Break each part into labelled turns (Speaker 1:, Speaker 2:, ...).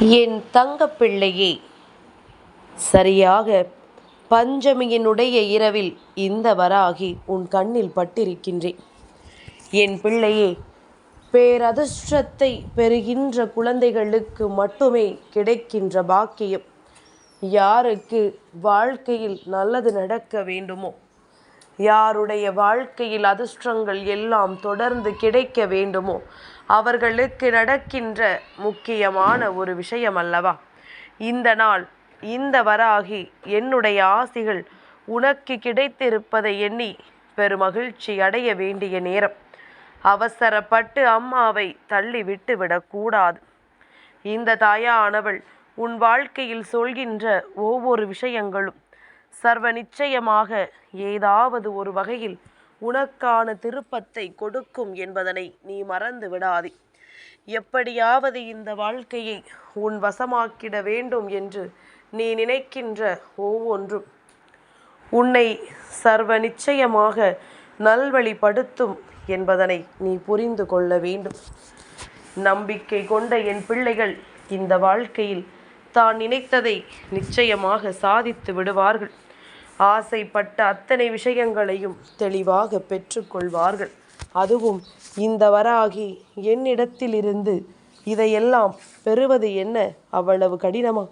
Speaker 1: என் தங்க பிள்ளையே சரியாக பஞ்சமியினுடைய இரவில் இந்த வராகி உன் கண்ணில் பட்டிருக்கின்றேன். என் பிள்ளையே பேரதிர்ஷ்டத்தை பெறுகின்ற குழந்தைகளுக்கு மட்டுமே கிடைக்கின்ற பாக்கியம். யாருக்கு வாழ்க்கையில் நல்லது நடக்க வேண்டுமோ யாருடைய வாழ்க்கையில் அதிர்ஷ்டங்கள் எல்லாம் தொடர்ந்து கிடைக்க வேண்டுமோ அவர்களுக்கு நடக்கின்ற முக்கியமான ஒரு விஷயம் அல்லவா இந்த நாள் இந்த வராகி என்னுடைய ஆசிகள் உனக்கு கிடைத்திருப்பதை எண்ணி பெருமகிழ்ச்சி அடைய வேண்டிய நேரம். அவசரப்பட்டு அம்மாவை தள்ளி விட்டு விடக்கூடாது இந்த தாயானவள் உன் வாழ்க்கையில் சொல்கின்ற ஒவ்வொரு விஷயங்களும் சர்வ நிச்சயமாக ஏதாவது ஒரு வகையில் உனக்கான திருப்பத்தை கொடுக்கும் என்பதனை நீ மறந்து விடாதே. எப்படியாவது இந்த வாழ்க்கையை உன் வசமாக்கிட வேண்டும் என்று நீ நினைக்கின்ற ஒவ்வொன்றும் உன்னை சர்வ நிச்சயமாக நல்வழிப்படுத்தும் என்பதனை நீ புரிந்து கொள்ள வேண்டும். நம்பிக்கை கொண்ட என் பிள்ளைகள் இந்த வாழ்க்கையில் தான் நினைத்ததை நிச்சயமாக சாதித்து விடுவார்கள். ஆசைப்பட்ட அத்தனை விஷயங்களையும் தெளிவாக பெற்றுக்கொள்வார்கள். அதுவும் இந்த வராகி என்னிடத்திலிருந்து இதையெல்லாம் பெறுவது என்ன அவ்வளவு கடினமா?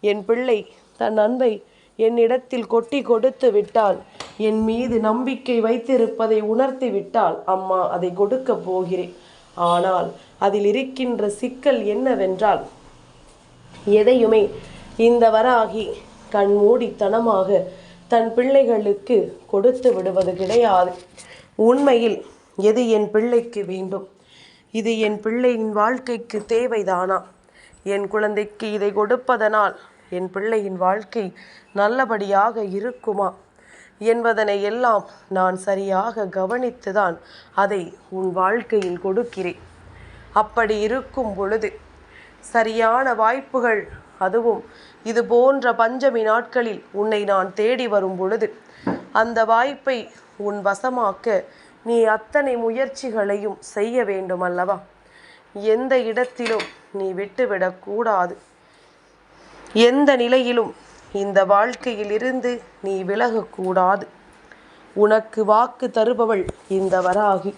Speaker 1: என் பிள்ளை தன் அன்பை என்னிடத்தில் கொட்டி கொடுத்து விட்டால் என் மீது நம்பிக்கை வைத்திருப்பதை உணர்த்தி விட்டால் அம்மா அதை கொடுக்கப் போகிறேன். ஆனால் அதில் இருக்கின்ற சிக்கல் என்னவென்றால் எதையுமே இந்த வராகி கண்மூடித்தனமாக தன் பிள்ளைகளுக்கு கொடுத்து விடுவது கிடையாது. உண்மையில் எது என் பிள்ளைக்கு வேண்டும்? இது என் பிள்ளையின் வாழ்க்கைக்கு தேவைதானா? என் குழந்தைக்கு இதை கொடுப்பதனால் என் பிள்ளையின் வாழ்க்கை நல்லபடியாக இருக்குமா? என்பதனை எல்லாம் நான் சரியாக கவனித்துதான் அதை உன் வாழ்க்கையில் கொடுக்கிறேன். அப்படி இருக்கும் பொழுது சரியான வாய்ப்புகள் அதுவும் இது போன்ற பஞ்சமி நாட்களில் உன்னை நான் தேடி வரும் பொழுது அந்த வாய்ப்பை உன் வசமாக்க நீ அத்தனை முயற்சிகளையும் செய்ய வேண்டும் அல்லவா எந்த இடத்திலும் நீ விட்டுவிடக்கூடாது எந்த நிலையிலும் இந்த வாழ்க்கையிலிருந்து நீ விலகக்கூடாது உனக்கு வாக்கு தருபவள் இந்த வராகி.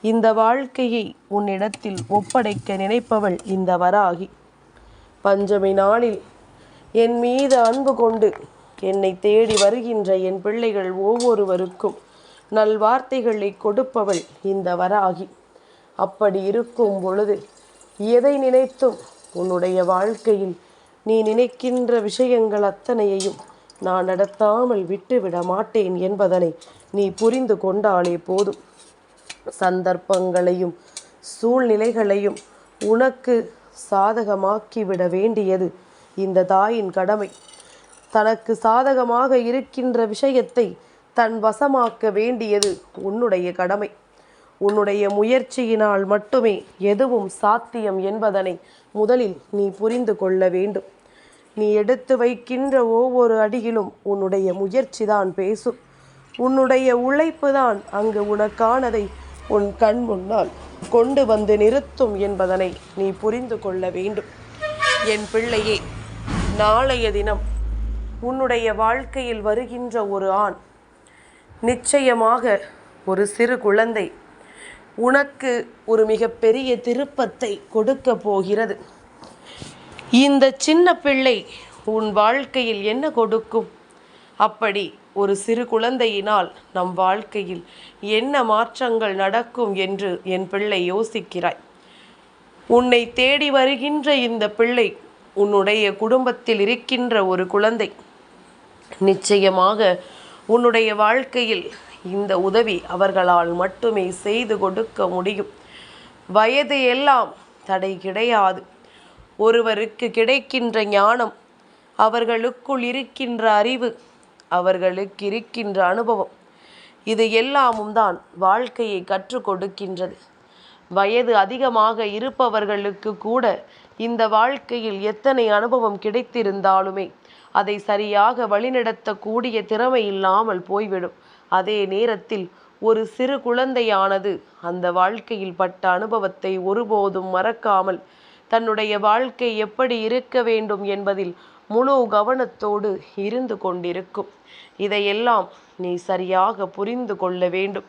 Speaker 1: இந்த வாழ்க்கையை உன்னிடத்தில் ஒப்படைக்க நினைப்பவள் இந்த வராகி. பஞ்சமி நாளில் என் மீது அன்பு கொண்டு என்னை தேடி வருகின்ற என் பிள்ளைகள் ஒவ்வொருவருக்கும் நல்வார்த்தைகளை கொடுப்பவள் இந்த வராகி. அப்படி இருக்கும் பொழுது எதை நினைத்தும் உன்னுடைய வாழ்க்கையில் நீ நினைக்கின்ற விஷயங்கள் அத்தனையையும் நான் நடத்தாமல் விட்டுவிட மாட்டேன் என்பதனை நீ புரிந்து கொண்டாலே போதும். சந்தர்ப்பங்களையும் சூழ்நிலைகளையும் உனக்கு சாதகமாக்கிவிட வேண்டியது இந்த தாயின் கடமை. தனக்கு சாதகமாக இருக்கின்ற விஷயத்தை தன் வசமாக்க வேண்டியது உன்னுடைய கடமை. உன்னுடைய முயற்சியினால் மட்டுமே எதுவும் சாத்தியம் என்பதனை முதலில் நீ புரிந்து கொள்ள வேண்டும். நீ எடுத்து வைக்கின்ற ஒவ்வொரு அடியிலும் உன்னுடைய முயற்சிதான் பேசும். உன்னுடைய உழைப்பு தான் அங்கு உனக்கானதை உன் கண் முன்னால் கொண்டு வந்து நிறுத்தும் என்பதனை நீ புரிந்து கொள்ள வேண்டும். என் பிள்ளையே நாளைய தினம் உன்னுடைய வாழ்க்கையில் வருகின்ற ஒரு ஆண் நிச்சயமாக ஒரு சிறு குழந்தை உனக்கு ஒரு மிகப்பெரிய திருப்பத்தை கொடுக்க போகிறது. இந்த சின்ன பிள்ளை உன் வாழ்க்கையில் என்ன கொடுக்கும்? அப்படி ஒரு சிறு குழந்தையினால் நம் வாழ்க்கையில் என்ன மாற்றங்கள் நடக்கும் என்று என் பிள்ளை யோசிக்கிறாய். உன்னை தேடி வருகின்ற இந்த பிள்ளை உன்னுடைய குடும்பத்தில் இருக்கின்ற ஒரு குழந்தை நிச்சயமாக உன்னுடைய வாழ்க்கையில் இந்த உதவி அவர்களால் மட்டுமே செய்து கொடுக்க முடியும். வயது எல்லாம் தடை கிடையாது. ஒருவருக்கு கிடைக்கின்ற ஞானம் அவர்களுக்குள் இருக்கின்ற அறிவு அவர்களுக்கு இருக்கின்ற அனுபவம் இது எல்லாமும் தான் வாழ்க்கையை கற்றுக் கொடுக்கின்றது. வயது அதிகமாக இருப்பவர்களுக்கு கூட இந்த வாழ்க்கையில் எத்தனை அனுபவம் கிடைத்திருந்தாலுமே அதை சரியாக வழிநடத்தக்கூடிய திறமை இல்லாமல் போய்விடும். அதே நேரத்தில் ஒரு சிறு குழந்தையானது அந்த வாழ்க்கையில் பட்ட அனுபவத்தை ஒருபோதும் மறக்காமல் தன்னுடைய வாழ்க்கை எப்படி இருக்க வேண்டும் என்பதில் முழு கவனத்தோடு இருந்து கொண்டிருக்கும். இதையெல்லாம் நீ சரியாக புரிந்து கொள்ள வேண்டும்.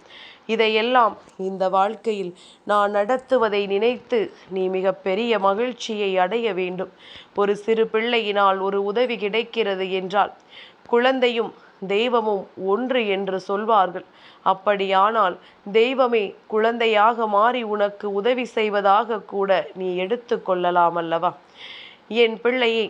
Speaker 1: இதையெல்லாம் இந்த வாழ்க்கையில் நான் நடத்துவதை நினைத்து நீ மிக பெரிய மகிழ்ச்சியை அடைய வேண்டும். ஒரு சிறு பிள்ளையினால் ஒரு உதவி கிடைக்கிறது என்றால் குழந்தையும் தெய்வமும் ஒன்று என்று சொல்வார்கள். அப்படியானால் தெய்வமே குழந்தையாக மாறி உனக்கு உதவி செய்வதாக கூட நீ எடுத்து கொள்ளலாம் அல்லவா? என் பிள்ளையை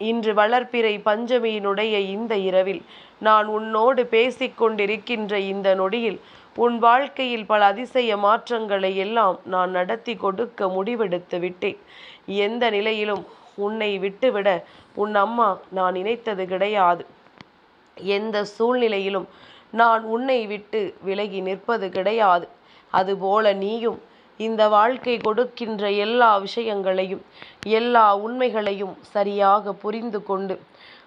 Speaker 1: இன்று வளர்ப்பிறை பஞ்சமியினுடைய இந்த இரவில் நான் உன்னோடு பேசிக்கொண்டிருக்கின்ற இந்த நொடியில் உன் வாழ்க்கையில் பல அதிசய மாற்றங்களை எல்லாம் நான் நடத்தி கொடுக்க முடிவெடுத்து விட்டேன். எந்த நிலையிலும் உன்னை விட்டுவிட உன் அம்மா நான் நினைத்தது கிடையாது. எந்த சூழ்நிலையிலும் நான் உன்னை விட்டு விலகி நிற்பது கிடையாது. அதுபோல நீயும் இந்த வாழ்க்கை கொடுக்கின்ற எல்லா விஷயங்களையும் எல்லா உண்மைகளையும் சரியாக புரிந்து கொண்டு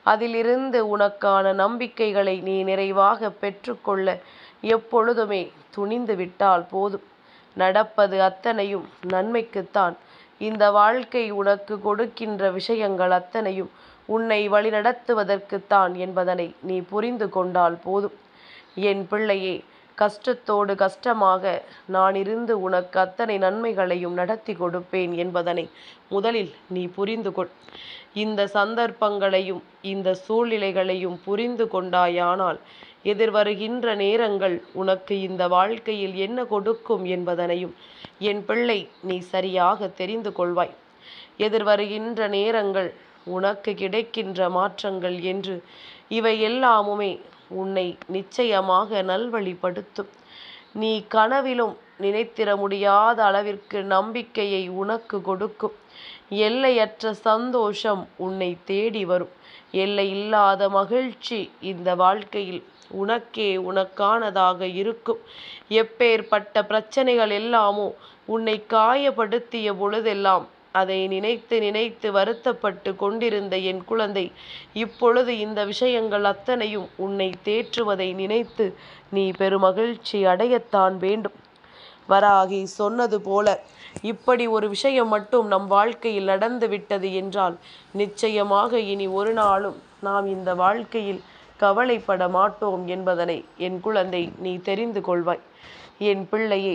Speaker 1: அதிலிருந்து உனக்கான நம்பிக்கைகளை நீ நிறைவாக பெற்றுக்கொள்ள எப்பொழுதுமே துணிந்து விட்டால் போதும். நடப்பது அத்தனையும் நன்மைக்குத்தான். இந்த வாழ்க்கை உனக்கு கொடுக்கின்ற விஷயங்கள் அத்தனையும் உன்னை வழிநடத்துவதற்குத்தான் என்பதனை நீ புரிந்து கொண்டால் போதும். என் பிள்ளையே கஷ்டத்தோடு கஷ்டமாக நான் இருந்து உனக்கு அத்தனை நன்மைகளையும் நடத்தி கொடுப்பேன் என்பதனை முதலில் நீ புரிந்து கொள். இந்த சந்தர்ப்பங்களையும் இந்த சூழ்நிலைகளையும் புரிந்து கொண்டாயானால் எதிர்வருகின்ற நேரங்கள் உனக்கு இந்த வாழ்க்கையில் என்ன கொடுக்கும் என்பதனையும் என் பிள்ளை நீ சரியாக தெரிந்து கொள்வாய். எதிர்வருகின்ற நேரங்கள் உனக்கு கிடைக்கின்ற மாற்றங்கள் என்று இவை எல்லாமுமே உன்னை நிச்சயமாக நல்வழிப்படுத்தும். நீ கனவிலும் நினைத்திட முடியாத அளவிற்கு நம்பிக்கையை உனக்கு கொடுக்கும். எல்லையற்ற சந்தோஷம் உன்னை தேடி வரும். எல்லை இல்லாத மகிழ்ச்சி இந்த வாழ்க்கையில் உனக்கே உனக்கானதாக இருக்கும். எப்பேற்பட்ட பிரச்சனைகள் எல்லாமோ உன்னை காயப்படுத்திய பொழுதெல்லாம் அதை நினைத்து நினைத்து வருத்தப்பட்டு கொண்டிருந்த என் குழந்தை இப்பொழுது இந்த விஷயங்கள் அத்தனையும் உன்னை தேற்றுவதை நினைத்து நீ பெருமகிழ்ச்சி அடையத்தான் வேண்டும். வராகி சொன்னது போல இப்படி ஒரு விஷயம் மட்டும் நம் வாழ்க்கையில் நடந்து விட்டது என்றால் நிச்சயமாக இனி ஒரு நாளும் நாம் இந்த வாழ்க்கையில் கவலைப்பட மாட்டோம் என்பதனை என் குழந்தை நீ தெரிந்து கொள்வாய். என் பிள்ளையே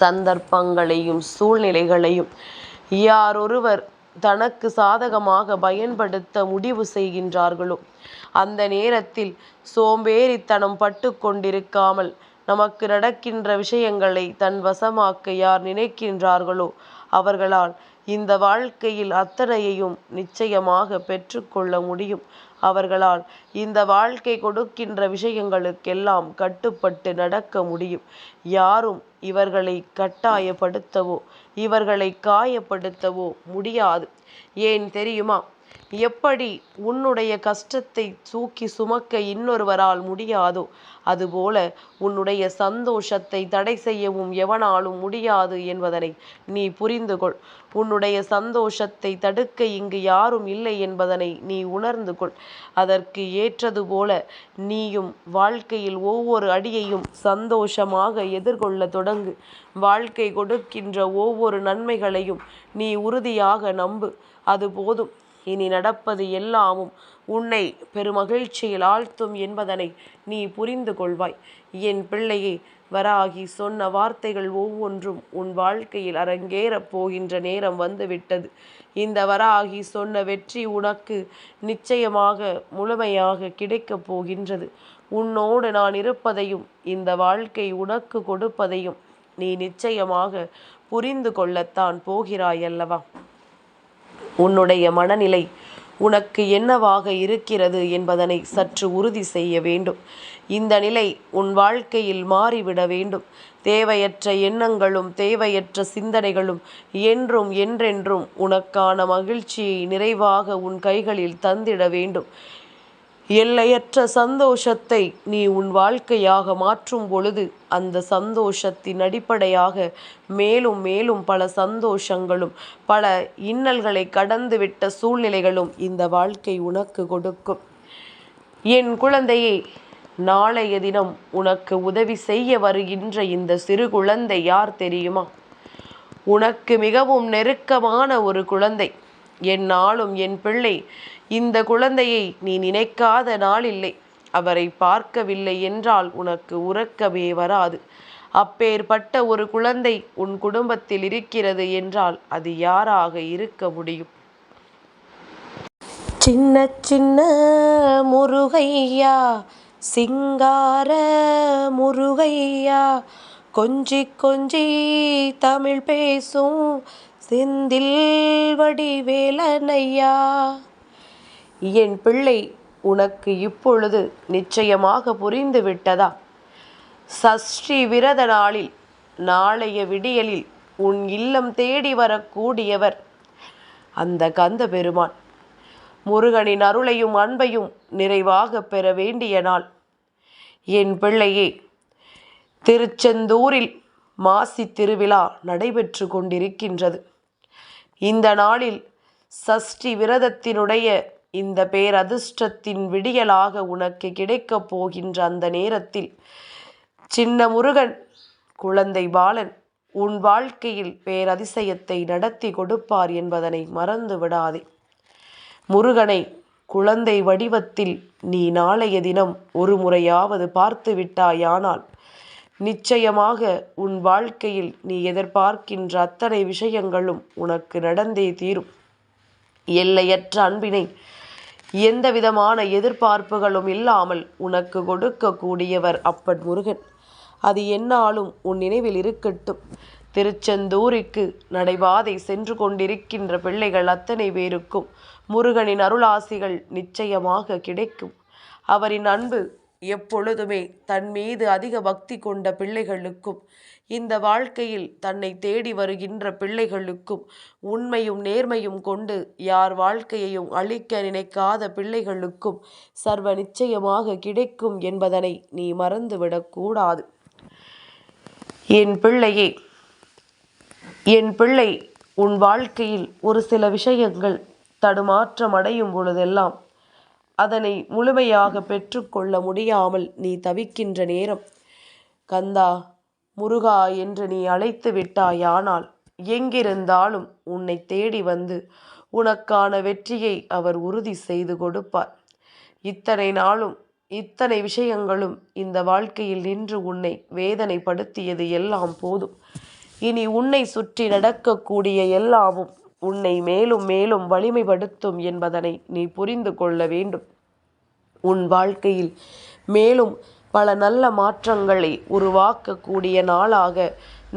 Speaker 1: சந்தர்ப்பங்களையும் சூழ்நிலைகளையும் யாரொருவர் தனக்கு சாதகமாக பயன்படுத்த முடிவு செய்கின்றார்களோ அந்த நேரத்தில் சோம்பேறித்தனம் பட்டு கொண்டிருக்காமல் நமக்கு நடக்கின்ற விஷயங்களை தன் வசமாக்க யார் நினைக்கின்றார்களோ அவர்களால் இந்த வாழ்க்கையில் அத்தனையையும் நிச்சயமாக பெற்றுக்கொள்ள முடியும். அவர்களால் இந்த வாழ்க்கை கொடுக்கின்ற விஷயங்களுக்கெல்லாம் கட்டுப்பட்டு நடக்க முடியும். யாரும் இவர்களை கட்டாயப்படுத்தவோ இவர்களை காயப்படுத்தவோ முடியாது. ஏன் தெரியுமா? எப்படி உன்னுடைய கஷ்டத்தை தூக்கி சுமக்க இன்னொருவரால் முடியாதோ அதுபோல உன்னுடைய சந்தோஷத்தை தடை செய்யவும் எவனாலும் முடியாது என்பதனை நீ புரிந்து கொள் உன்னுடைய சந்தோஷத்தை தடுக்க இங்கு யாரும் இல்லை என்பதனை நீ உணர்ந்து கொள் அதற்கு ஏற்றது போல நீயும் வாழ்க்கையில் ஒவ்வொரு அடியையும் சந்தோஷமாக எதிர்கொள்ள தொடங்கு. வாழ்க்கை கொடுக்கின்ற ஒவ்வொரு நன்மைகளையும் நீ உறுதியாக நம்பு. அது போதும். இனி நடப்பது எல்லாமும் உன்னை பெருமகிழ்ச்சியில் ஆழ்த்தும் என்பதனை நீ புரிந்து கொள்வாய். என் பிள்ளையே வராகி சொன்ன வார்த்தைகள் ஒவ்வொன்றும் உன் வாழ்க்கையில் அரங்கேறப் போகின்ற நேரம் வந்துவிட்டது. இந்த வராகி சொன்ன வெற்றி உனக்கு நிச்சயமாக முழுமையாக கிடைக்கப் போகின்றது. உன்னோடு நான் இருப்பதையும் இந்த வாழ்க்கை உனக்கு கொடுப்பதையும் நீ நிச்சயமாக புரிந்து கொள்ளத்தான் போகிறாய் அல்லவா உன்னுடைய மனநிலை உனக்கு என்னவாக இருக்கிறது என்பதனை சற்று உறுதி செய்ய வேண்டும். இந்த நிலை உன் வாழ்க்கையில் மாறிவிட வேண்டும். தேவையற்ற எண்ணங்களும் தேவையற்ற சிந்தனைகளும் என்றும் என்றென்றும் உனக்கான மகிழ்ச்சியை நிறைவாக உன் கைகளில் தந்திட வேண்டும். எல்லையற்ற சந்தோஷத்தை நீ உன் வாழ்க்கையாக மாற்றும் பொழுது அந்த சந்தோஷத்தின் அடிப்படையாக மேலும் மேலும் பல சந்தோஷங்களும் பல இன்னல்களை கடந்துவிட்ட சூழ்நிலைகளும் இந்த வாழ்க்கை உனக்கு கொடுக்கும். என் குழந்தையே நாளைய தினம் உனக்கு உதவி செய்ய வருகின்ற இந்த சிறு குழந்தை யார் தெரியுமா? உனக்கு மிகவும் நெருக்கமான ஒரு குழந்தை. என் நாளும் என் பிள்ளை இந்த குழந்தையை நீ நினைக்காத நாளில்லை. அவரை பார்க்கவில்லை என்றால் உனக்கு உறக்கமே வராது. அப்பேற்பட்ட ஒரு குழந்தை உன் குடும்பத்தில் இருக்கிறது என்றால் அது யாராக இருக்க முடியும்? சின்ன சின்ன முருகையா சிங்கார முருகையா கொஞ்சி கொஞ்சி தமிழ் பேசும் செந்தில் வடிவேலனையா? என் பிள்ளை உனக்கு இப்பொழுது நிச்சயமாக புரிந்து விட்டதா? சஷ்டி விரத நாளில் நாளைய விடியலில் உன் இல்லம் தேடி வரக்கூடியவர் அந்த கந்த பெருமான். முருகனின் அருளையும் அன்பையும் நிறைவாக பெற வேண்டிய நாள். என் பிள்ளையே திருச்செந்தூரில் மாசி திருவிழா நடைபெற்று கொண்டிருக்கின்றது. இந்த நாளில் சஷ்டி விரதத்தினுடைய இந்த பேரதிர்ஷ்டத்தின் விடியலாக உனக்கு கிடைக்கப் போகின்ற அந்த நேரத்தில் சின்ன முருகன் குழந்தை பாலன் உன் வாழ்க்கையில் பேரதிசயத்தை நடத்தி கொடுப்பார் என்பதனை மறந்து விடாதே. முருகனை குழந்தை வடிவத்தில் நீ நாளைய தினம் ஒரு முறையாவது பார்த்து விட்டாயானால் நிச்சயமாக உன் வாழ்க்கையில் நீ எதிர்பார்க்கின்ற அத்தனை விஷயங்களும் உனக்கு நடந்தே தீரும். எல்லையற்ற அன்பினை எந்த விதமான எதிர்பார்ப்புகளும் இல்லாமல் உனக்கு கொடுக்கக்கூடியவர் அப்பன் முருகன். அது என்னாலும் உன் நினைவில் இருக்கட்டும். திருச்செந்தூரிக்கு நடைபாதை சென்று கொண்டிருக்கின்ற பிள்ளைகள் அத்தனை பேருக்கும் முருகனின் அருளாசிகள் நிச்சயமாக கிடைக்கும். அவரின் அன்பு எப்பொழுதுமே தன் மீது அதிக பக்தி கொண்ட பிள்ளைகளுக்கும் இந்த வாழ்க்கையில் தன்னை தேடி வருகின்ற பிள்ளைகளுக்கும் உண்மையும் நேர்மையும் கொண்டு யார் வாழ்க்கையையும் அழிக்க நினைக்காத பிள்ளைகளுக்கும் சர்வ நிச்சயமாக கிடைக்கும் என்பதனை நீ மறந்துவிடக்கூடாது என் பிள்ளையே என் பிள்ளை உன் வாழ்க்கையில் ஒரு சில விஷயங்கள் தடுமாற்றம் அடையும் பொழுதெல்லாம் அதனை முழுமையாக பெற்றுக்கொள்ள முடியாமல் நீ தவிக்கின்ற நேரம். கந்தா முருகா என்று நீ அழைத்து விட்டாயானால் எங்கிருந்தாலும் உன்னை தேடி வந்து உனக்கான வெற்றியை அவர் உறுதி செய்து கொடுப்பார். இத்தனை நாளும் இத்தனை விஷயங்களும் இந்த வாழ்க்கையில் நின்று உன்னை வேதனைப்படுத்தியது எல்லாம் போதும். இனி உன்னை சுற்றி நடக்கக்கூடிய எல்லாமும் உன்னை மேலும் மேலும் வலிமைப்படுத்தும் என்பதனை நீ புரிந்து கொள்ள வேண்டும். உன் வாழ்க்கையில் மேலும் பல நல்ல மாற்றங்களை உருவாக்கக்கூடிய நாளாக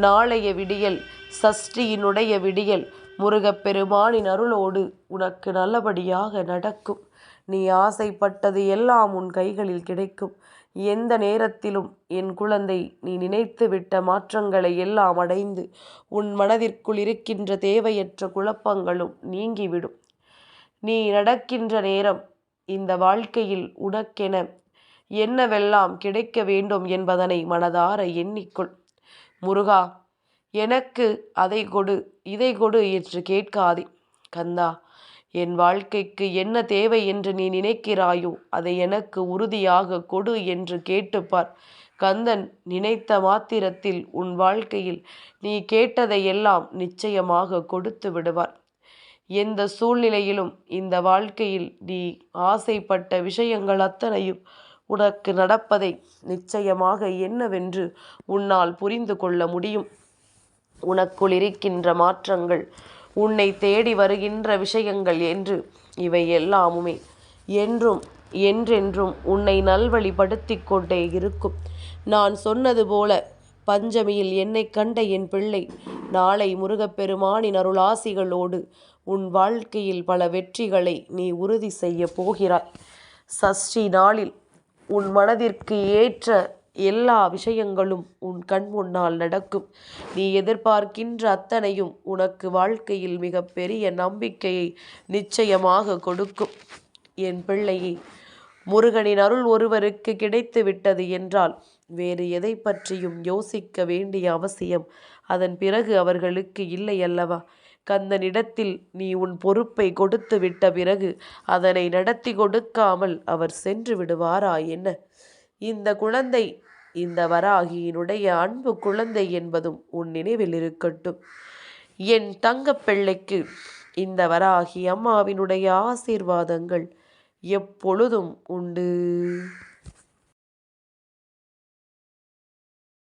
Speaker 1: நாளைய விடியல் சஷ்டியினுடைய விடியல் முருகப்பெருமானின் அருளோடு உனக்கு நல்லபடியாக நடக்கும். நீ ஆசைப்பட்டது எல்லாம் உன் கைகளில் கிடைக்கும். எந்த நேரத்திலும் என் குழந்தை நீ நினைத்துவிட்ட மாற்றங்களை எல்லாம் அடைந்து உன் மனதிற்குள் இருக்கின்ற தேவையற்ற குழப்பங்களும் நீங்கிவிடும். நீ நடக்கின்ற நேரம் இந்த வாழ்க்கையில் உனக்கென என்னவெல்லாம் கிடைக்க வேண்டும் என்பதனை மனதார எண்ணிக்கொள். முருகா எனக்கு அதை கொடு இதை கொடு என்று கேட்காதே. கந்தா என் வாழ்க்கைக்கு என்ன தேவை என்று நீ நினைக்கிறாயோ அதை எனக்கு உறுதியாக கொடு என்று கேட்டுப்பார். கந்தன் நினைத்த மாத்திரத்தில் உன் வாழ்க்கையில் நீ கேட்டதையெல்லாம் நிச்சயமாக கொடுத்து விடுவார். எந்த சூழ்நிலையிலும் இந்த வாழ்க்கையில் நீ ஆசைப்பட்ட விஷயங்கள் அத்தனையும் உனக்கு நடப்பதை நிச்சயமாக என்னவென்று உன்னால் புரிந்து கொள்ள முடியும். உனக்குள் இருக்கின்ற மாற்றங்கள் உன்னை தேடி வருகின்ற விஷயங்கள் என்று இவை எல்லாமுமே என்றும் என்றென்றும் உன்னை நல்வழிப்படுத்தி கொண்டே இருக்கும். நான் சொன்னது போல பஞ்சமியில் என்னை கண்ட என் பிள்ளை நாளை முருகப்பெருமானின் அருளாசிகளோடு உன் வாழ்க்கையில் பல வெற்றிகளை நீ உறுதி செய்ய போகிறாய். சஷ்டி நாளில் உன் மனதிற்கு ஏற்ற எல்லா விஷயங்களும் உன் கண் முன்னால் நடக்கும். நீ எதிர்பார்க்கின்ற அத்தனையும் உனக்கு வாழ்க்கையில் மிகப்பெரிய நம்பிக்கையை நிச்சயமாக கொடுக்கும். என் பிள்ளையை முருகனின் அருள் ஒருவருக்கு கிடைத்து விட்டது என்றால் வேறு எதை பற்றியும் யோசிக்க வேண்டிய அவசியம் அதன் பிறகு அவர்களுக்கு இல்லை அல்லவா? கந்தனிடத்தில் நீ உன் பொறுப்பை கொடுத்து விட்ட பிறகு அதனை நடத்தி கொடுக்காமல் அவர் சென்று விடுவாரா என்ன? இந்த குழந்தை இந்த வராகியினுடைய அன்பு குழந்தை என்பதும் உன் நினைவில் இருக்கட்டும். என் தங்கப்பிள்ளைக்கு இந்த வராகி அம்மாவினுடைய ஆசீர்வாதங்கள் எப்பொழுதும் உண்டு.